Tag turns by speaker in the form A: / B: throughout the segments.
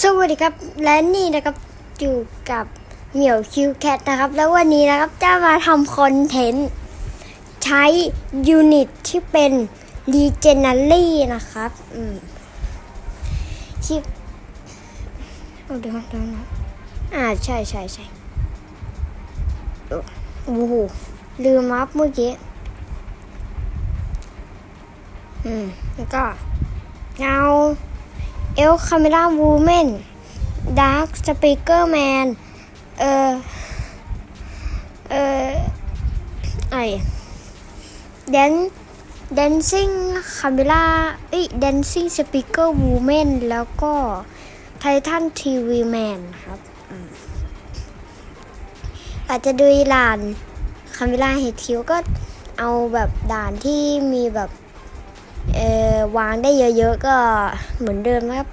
A: สวัสดีครับและนี่นะครับอยู่กับเหมียวคิวแคทนะครับ แล้ววันนี้นะครับจะมาทำคอนเทนต์ใช้ยูนิตที่เป็น Legendary นะครับอืมคลิปเอาเดี๋ยวเดี๋ยวนะอ่าใช่ใช่ใช่โอ้โหลืมมับเมื่อกี้อืมแล้วก็เงา เอลคาเมราวูแมนดาร์คสปีกเกอร์แมนเออเออไอแดนแดนซิงคาเมราเอ้ยแดนซิงสปีกเกอร์วูแมนแล้วก็ไททันทีวีแมนครับ อาจจะดูด่านคาเมราเฮดทิวก็เอาแบบด่านที่มีแบบ วางได้เยอะๆ ก็เหมือนเดิมนะครับ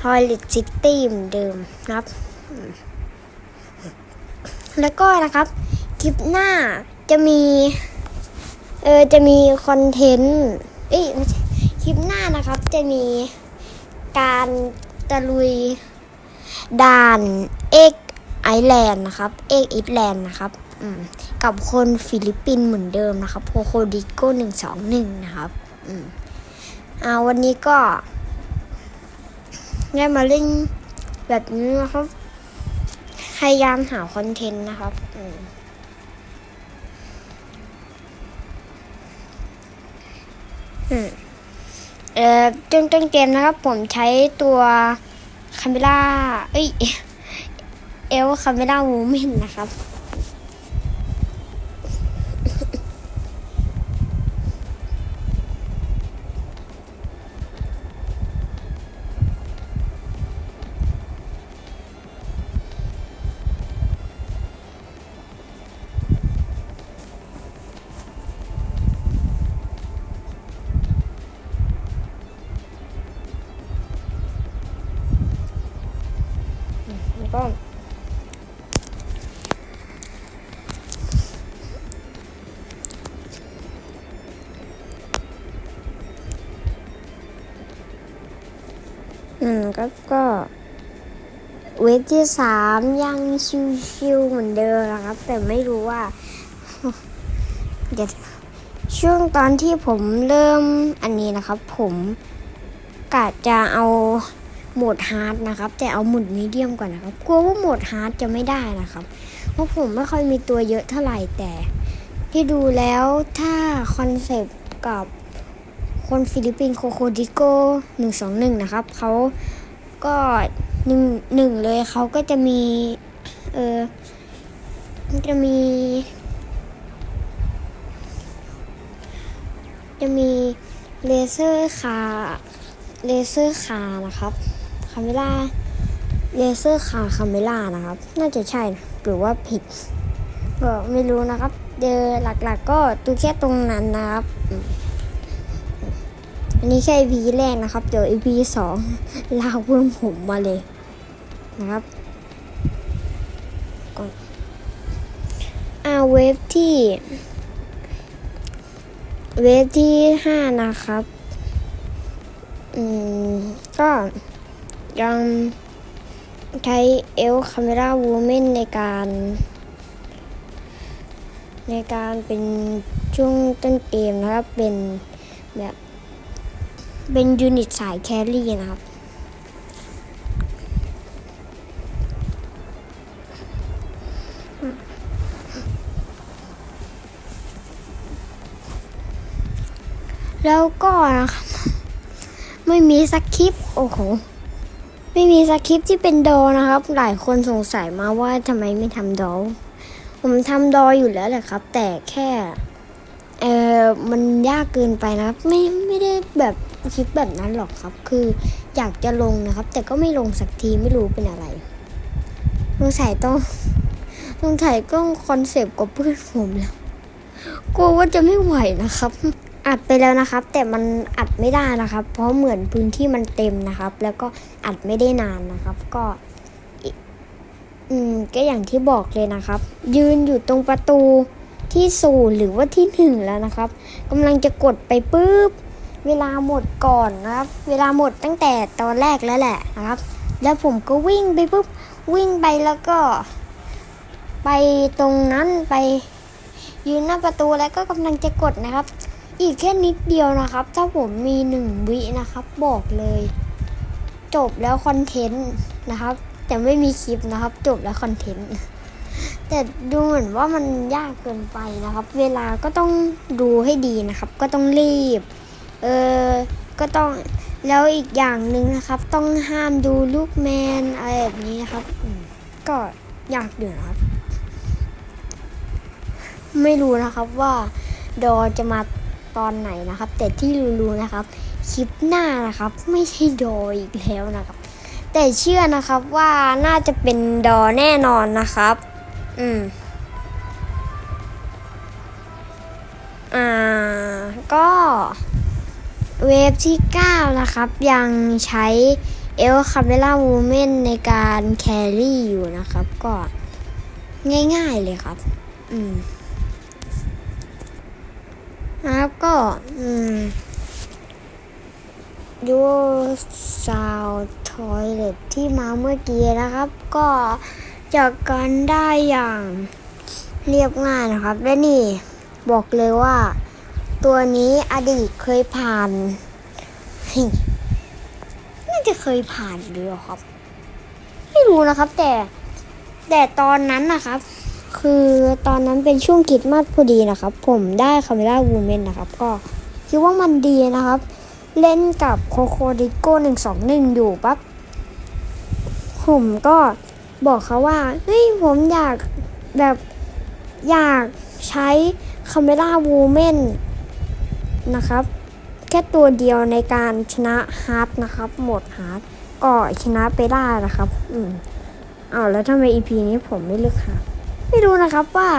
A: Toilet City เหมือนเดิมนะครับ แล้วก็นะครับ คลิปหน้าจะมี เออจะมีคอนเทนต์ เอ้ยคลิปหน้านะครับจะมีการตะลุยด่านเอกไอแลนด์นะครับ เอกอิสแลนด์นะครับกับคนฟิลิปปินส์เหมือนเดิมนะครับโพโคดิโก้หนึ่งสองหนึ่งนะครับ อืม อ่าวันนี้ก็ได้มาเล่นแบบนี้นะครับพยายามหาคอนเทนต์นะครับอืมเอ่อต้นต้นเกมนะครับ ผมใช้ตัวคาเมล่าเอ้ยเอลคาเมล่าวูแมนนะครับ ก็อืมก็ก็เวทที่สามยังชิวๆเหมือนเดิมนะครับ แต่ไม่รู้ว่าเดี๋ยวช่วงตอนที่ผมเริ่มอันนี้นะครับ ผมกะจะเอา โหมดฮาร์ดนะครับ แต่เอาหมดมีเดียมก่อนนะครับกลัวว่าโหมดฮาร์ดจะไม่ได้นะครับ เพราะผมไม่ค่อยมีตัวเยอะเท่าไหร่แต่ ที่ดูแล้วถ้าคอนเซปต์กับคนฟิลิปปินส์โคโคดิโกหนึ่งสองหนึ่งนะครับเขาก็หนึ่งหนึ่งเลยเขาก็จะมี เออจะมี จะมีเลเซอร์คาเลเซอร์คานะครับาเมล่าเลเซอร์คาคาเมล่านะครับ น่าจะใช่นะหรือว่าผิดก็ไม่รู้นะครับเดอหลักๆก็ดูแค่ตรงนั้นนะครับ อันนี้แค่ EP แรกนะครับ เดี๋ยว EP สองลากเพิ่มผมมาเลยนะครับก่อนอ่าเวฟที่ เวฟที่ห้านะครับ อืม ก็ ยังใช้เอลคาเมราวูแมนในการ ในการเป็นช่วงต้นเกมนะครับ เป็นแบบเป็นยูนิตสายแครี่นะครับแล้วก็นะครับ ไม่มีสคริป โอ้โห ไม่มีสคริปที่เป็นดอนะครับ หลายคนสงสัยมาว่าทำไมไม่ทำดอ ผมทำดออยู่แล้วแหละครับ แต่แค่เออมันยากเกินไปนะครับ ไม่ไม่ได้แบบคิดแบบนั้นหรอกครับ คืออยากจะลงนะครับ แต่ก็ไม่ลงสักทีไม่รู้เป็นอะไรสงสัยต้องสงสัยต้องคอนเซปต์กับเพื่อนผมแล้วกลัวว่าจะไม่ไหวนะครับ อัดไปแล้วนะครับ แต่มันอัดไม่ได้นะครับ เพราะเหมือนพื้นที่มันเต็มนะครับ แล้วก็อัดไม่ได้นานนะครับ ก็อืมก็อย่างที่บอกเลยนะครับ ยืนอยู่ตรงประตูที่ศูนย์หรือว่าที่หนึ่งแล้วนะครับกำลังจะกดไปปุ๊บเวลาหมดก่อนนะครับ เวลาหมดตั้งแต่ตอนแรกแล้วแหละนะครับ แล้วผมก็วิ่งไปปุ๊บวิ่งไปแล้วก็ ไปตรงนั้นไปยืนหน้าประตูแล้วก็กำลังจะกดนะครับ อีกแค่นิดเดียวนะครับ ถ้าผมมีหนึ่งวินะครับ บอกเลย จบแล้วคอนเทนต์นะครับ แต่ไม่มีคลิปนะครับ จบแล้วคอนเทนต์แต่ดูเหมือนว่ามันยากเกินไปนะครับ เวลาก็ต้องดูให้ดีนะครับ ก็ต้องรีบ เออก็ต้องแล้วอีกอย่างหนึ่งนะครับ ต้องห้ามดูลูกแมนอะไรแบบนี้นะครับก็ยากอยู่นะครับ ไม่รู้นะครับว่าดอจะมา ตอนไหนนะครับ แต่ที่รู้ๆนะครับ คลิปหน้านะครับ ไม่ใช่ดออีกแล้วนะครับ แต่เชื่อนะครับว่าน่าจะเป็นดอแน่นอนนะครับ อืมอ่าก็เวฟที่ 9 นะครับ ยังใช้เอลคาเ e ล่าวูเมนในการแครี่อยู่นะครับ ก็ง่ายๆเลยครับ อืม นะครับก็ อืมดูซาวทอยเลตที่มาเมื่อกี้นะครับ ก็จากการได้อย่างเรียบง่ายนะครับ และนี่บอกเลยว่า ตัวนี้อดีตเคยผ่านน่าจะเคยผ่านหรือเปล่าครับ ไม่รู้นะครับ แต่แต่ตอนนั้นนะครับ คือตอนนั้นเป็นช่วงคิดมาสพอดีนะครับ ผมได้คาเมล่าวูเมนนะครับ ก็คิดว่ามันดีนะครับ เล่นกับโคโคดิโก้หนึ่งสองหนึ่งอยู่ปั๊บผมก็บอกเขาว่าเฮ้ยผมอยากแบบอยากใช้คาเมล่าวูเมนนะครับ แค่ตัวเดียวในการชนะฮาร์ดนะครับ หมดฮาร์ดก็ชนะไปได้นะครับ อืมอ้าวแล้วทำไม EP นี้ผมไม่เลือกฮาร์ด ไม่รู้นะครับว่า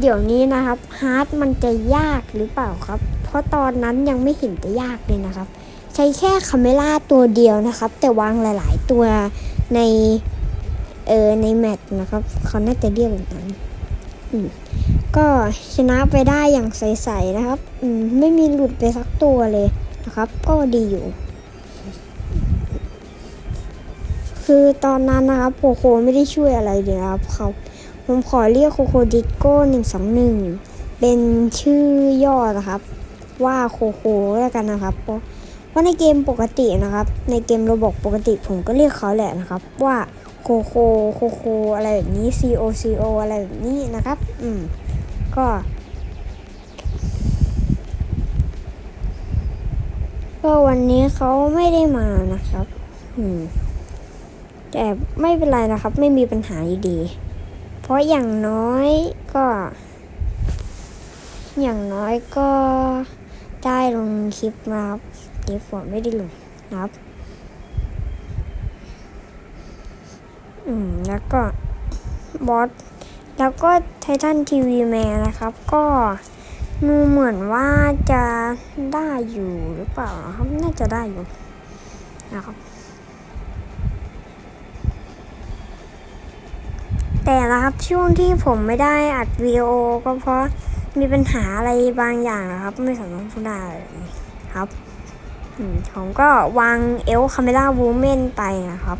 A: เดี๋ยวนี้นะครับฮาร์ดมันจะยากหรือเปล่าครับ เพราะตอนนั้นยังไม่เห็นจะยากเลยนะครับ ใช้แค่คาเมล่าตัวเดียวนะครับ แต่วางหลาย ๆ ตัวในเออในแมตช์นะครับเขาน่าจะเรียกแบบนั้นก็ชนะไปได้อย่างใส ๆ นะครับมไม่มีหลุดไปสักตัวเลยนะครับ ก็ดีอยู่ คือตอนนั้นนะครับโคโคไม่ได้ช่วยอะไรเลยนะครับเขาผมขอเรียกโคโคดิโก้หนึ่งสองหนึ่งเป็นชื่อย่อนะครับ ว่าโคโคแล้วกันนะครับเพราะว่าในเกมปกตินะครับ ในเกมโรบอกปกติผมก็เรียกเขาแหละนะครับ ว่าโคโคโคโคอะไรแบบนี้ C O C O อะไรแบบนี้นะครับ อืม ก็ ก็วันนี้เขาไม่ได้มานะครับ อืม แต่ไม่เป็นไรนะครับ ไม่มีปัญหาอยู่ดี เพราะอย่างน้อยก็ อย่างน้อยก็ได้ลงคลิปนะครับคลิปผมไม่ได้ลงนะครับ อืม แล้วก็บอสแล้วก็ไททันทีวีแมนนะครับ ก็ดูเหมือนว่าจะได้อยู่หรือเปล่าครับ น่าจะได้อยู่นะครับ แต่นะครับช่วงที่ผมไม่ได้อัดวิดีโอก็เพราะมีปัญหาอะไรบางอย่างนะครับ ไม่สามารถพูดได้ครับผมก็วางเอลคาเมล่าวูเมนไปนะครับ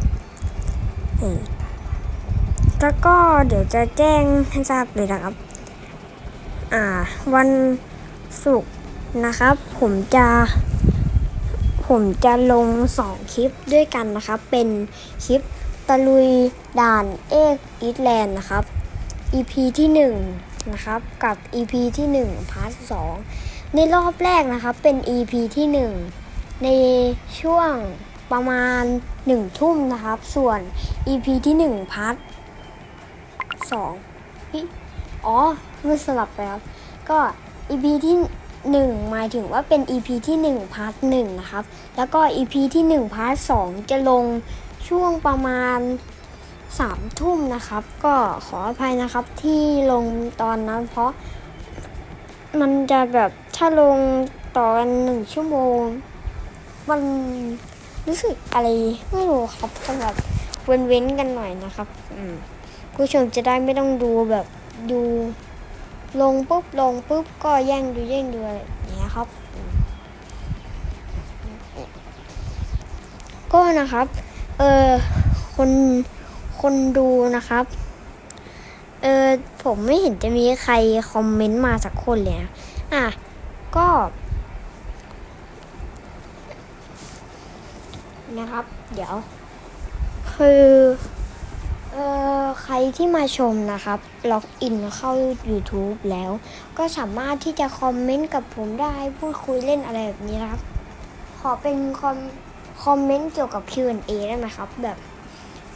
A: แล้วก็เดี๋ยวจะแจ้งให้ทราบเลยนะครับ อ่า วันศุกร์นะครับ ผมจะ ผมจะลงสองคลิปด้วยกันนะครับ เป็นคลิป ตะลุยด่านเอกอีทแลนด์นะครับ EP ที่ 1 นะครับ กับ EP ที่ 1 พาร์ท2ในรอบแรกนะครับเป็น EP ที่ 1 ในช่วงประมาณ 1 ทุ่มนะครับ ส่วน EP ที่ 1 พาร์ท2พี่อ๋อมันสลับไปครับ ก็ EP ที่ 1 หมายถึงว่าเป็น EP ที่ 1 พาร์ท1นะครับ แล้วก็ EP ที่ 1 พาร์ท2จะลง ช่วงประมาณสามทุ่มนะครับ ก็ขออภัยนะครับที่ลงตอนนั้น เพราะมันจะแบบถ้าลงต่อกันหนึ่งชั่วโมง มันรู้สึกอะไรไม่รู้ครับก็แบบเว้นๆกันหน่อยนะครับ อืมผู้ชมจะได้ไม่ต้องดูแบบดูลงปุ๊บลงปุ๊บก็แย่งดูแย่งดูอะไรอย่างเงี้ยครับ ก็นะครับ เออคนคนดูนะครับ เออผมไม่เห็นจะมีใครคอมเมนต์มาสักคนเลยนะอะ ก็ นะครับ เดี๋ยว คือ เออใครที่มาชมนะครับ ล็อกอินเข้า YouTube แล้ว ก็สามารถที่จะคอมเมนต์กับผมได้ พูดคุยเล่นอะไรแบบนี้นะครับ ขอเป็นคอม คอมเมนต์เกี่ยวกับ Q&A ได้ไหมครับ แบบ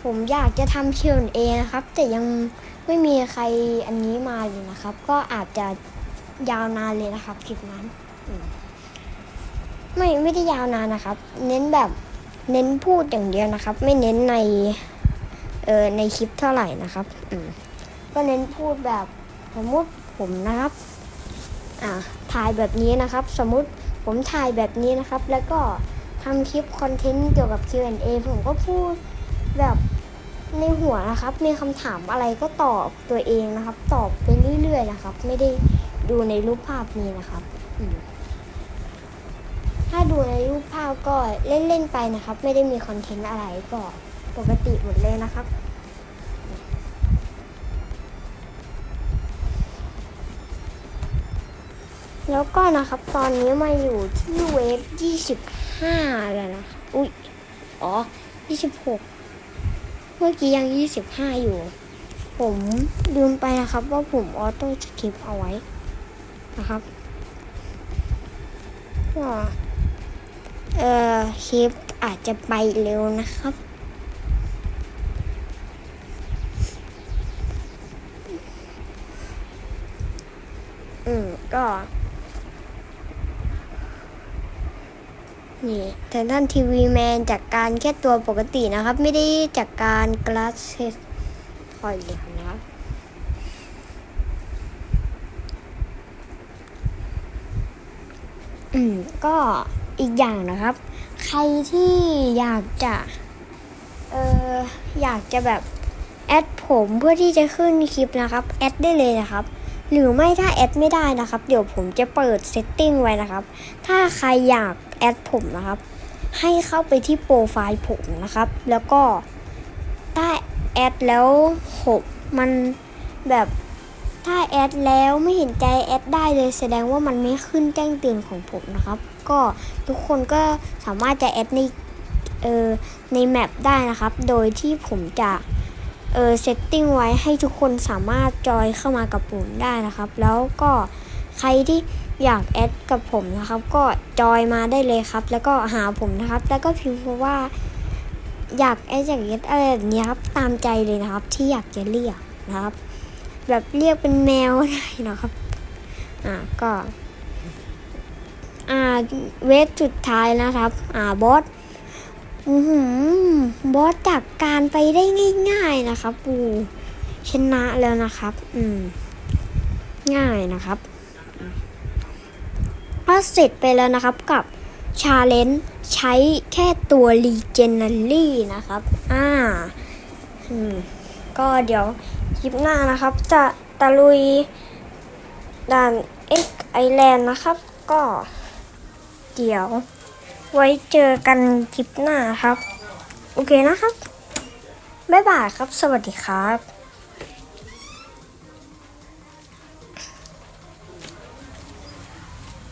A: ผมอยากจะทำ Q&A นะครับ แต่ยังไม่มีใครอันนี้มาเลยนะครับ ก็อาจจะยาวนานเลยนะครับคลิปนั้นมไม่ไม่ได้ยาวนานนะครับ เน้นแบบเน้นพูดอย่างเดียวนะครับ ไม่เน้นในเออในคลิปเท่าไหร่นะครับอืมก็เน้นพูดแบบสมมติผมนะครับ อ่าถ่ายแบบนี้นะครับ สมมติผมถ่ายแบบนี้นะครับ แล้วก็ ทำคลิปคอนเทนต์เกี่ยวกับ Q&A ผมก็พูดแบบในหัวนะครับ มีคำถามอะไรก็ตอบตัวเองนะครับ ตอบไปเรื่อยๆนะครับ ไม่ได้ดูในรูปภาพนี้นะครับถ้าดูในรูปภาพก็เล่นๆไปนะครับ ไม่ได้มีคอนเทนต์อะไรก็ปกติหมดเลยนะครับแล้วก็นะครับตอนนี้มาอยู่ที่เวฟ 25แล้วนะครับอุ๊ยอ๋อ26เมื่อกี้ยัง25อยู่ ผมลืมไปนะครับ ว่าผมออโต้สคริปเอาไว้นะครับก็เอ่อคลิปอาจจะไปเร็วนะครับอืมก็ นี่แต่ท่านทีวีแมนจากการแค่ตัวปกตินะครับ ไม่ได้จากการกลาสเซสคอยเหลวนะครับอืมก็อีกอย่างนะครับ ใครที่อยากจะเอออยากจะแบบแอดผมเพื่อที่จะขึ้นคลิปนะครับแอดได้เลยนะครับ หรือไม่ถ้าแอดไม่ได้นะครับ เดี๋ยวผมจะเปิดเซตติ้งไว้นะครับ ถ้าใครอยาก แอดผมนะครับ ให้เข้าไปที่โปรไฟล์ผมนะครับ แล้วก็ถ้าแอดแล้วผมมันแบบถ้าแอดแล้วไม่เห็นใจแอดได้เลยแสดงว่ามันไม่ขึ้นแจ้งเตือนของผมนะครับ ก็ทุกคนก็สามารถจะแอดในเออในแมปได้นะครับ โดยที่ผมจะเออเซตติ้งไว้ให้ทุกคนสามารถจอยเข้ามากับผมได้นะครับ แล้วก็ใครที่ อยากแอดกับผมนะครับ ก็จอยมาได้เลยครับ แล้วก็หาผมนะครับ แล้วก็พิมพ์ว่า อยากแอดอยากแอดอะไรแบบนี้ครับ ตามใจเลยนะครับ ที่อยากจะเรียกนะครับ แบบเรียกเป็นแมวได้นะครับ อ่าก็อ่าเวทสุดท้ายนะครับ อ่าบอสอือหือบอสจากการไปได้ง่าย ๆนะครับปูชนะแล้วนะครับ อืม ง่ายนะครับ ก็เสร็จไปแล้วนะครับกับชาเลนจ์ใช้แค่ตัว Legendary นะครับ อ่าก็เดี๋ยวคลิปหน้านะครับ จะตะลุยด่าน X Island นะครับ ก็เดี๋ยวไว้เจอกันคลิปหน้าครับ โอเคนะครับ บ๊ายบายครับ สวัสดีครับ